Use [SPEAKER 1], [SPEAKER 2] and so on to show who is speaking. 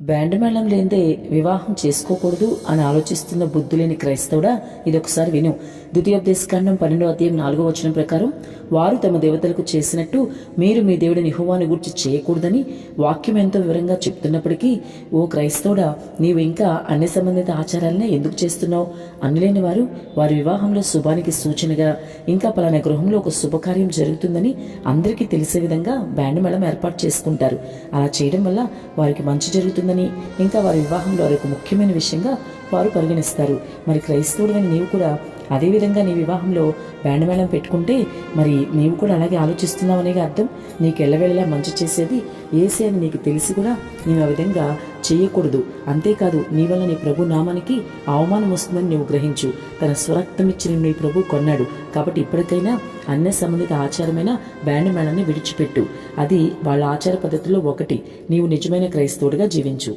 [SPEAKER 1] Band మేళం లేదే వివాహం చేసుకోకూడదు అని ఆలోచిస్తున్న బుద్ధి లేని క్రైస్తవుడా? ఇదొకసారి విను. ద్వితీయోపదేశకాండం పన్నెండో అధ్యాయం నాలుగో వచనం ప్రకారం వారు తమ దేవతలకు చేసినట్టు మీరు మీ దేవుడి నిహువాని గురించి చేయకూడదని వాక్యం ఎంతో వివరంగా చెప్తున్నప్పటికీ ఓ క్రైస్తవుడా నీవు ఇంకా అన్ని సంబంధిత ఆచారాలనే ఎందుకు చేస్తున్నావు? అన్నిలేని వారు వారి వివాహంలో శుభానికి సూచనగా ఇంకా పలానా గృహంలో ఒక శుభకార్యం జరుగుతుందని అందరికీ తెలిసే విధంగా బ్యాండ్ మేళం ఏర్పాటు చేసుకుంటారు. అలా చేయడం వల్ల వారికి మంచి జరుగుతుంది ఉంటుందని ఇంకా వారి వివాహంలో వారి ఒక ముఖ్యమైన విషయంగా వారు పరిగణిస్తారు. మరి క్రైస్తవుడైన నీవు కూడా అదేవిధంగా నీ వివాహంలో బ్యాండ్ మేళం పెట్టుకుంటే మరి నీవు కూడా అలాగే ఆలోచిస్తున్నావు అర్థం? నీకు ఎల్లవేళలా మంచి చేసేది ఏసే అని నీకు తెలిసి కూడా నీవు ఆ విధంగా చేయకూడదు. అంతేకాదు నీ వల్ల నీ ప్రభు నామానికి అవమానం వస్తుందని నువ్వు గ్రహించు. తన స్వరక్తం ఇచ్చిన నీ ప్రభు కొన్నాడు. కాబట్టి ఇప్పటికైనా అన్య సంబంధిత ఆచారమైన బ్యాండ్ మేళాన్ని విడిచిపెట్టు. అది వాళ్ళ ఆచార పద్ధతిలో ఒకటి. నీవు నిజమైన క్రైస్తవుడిగా జీవించు.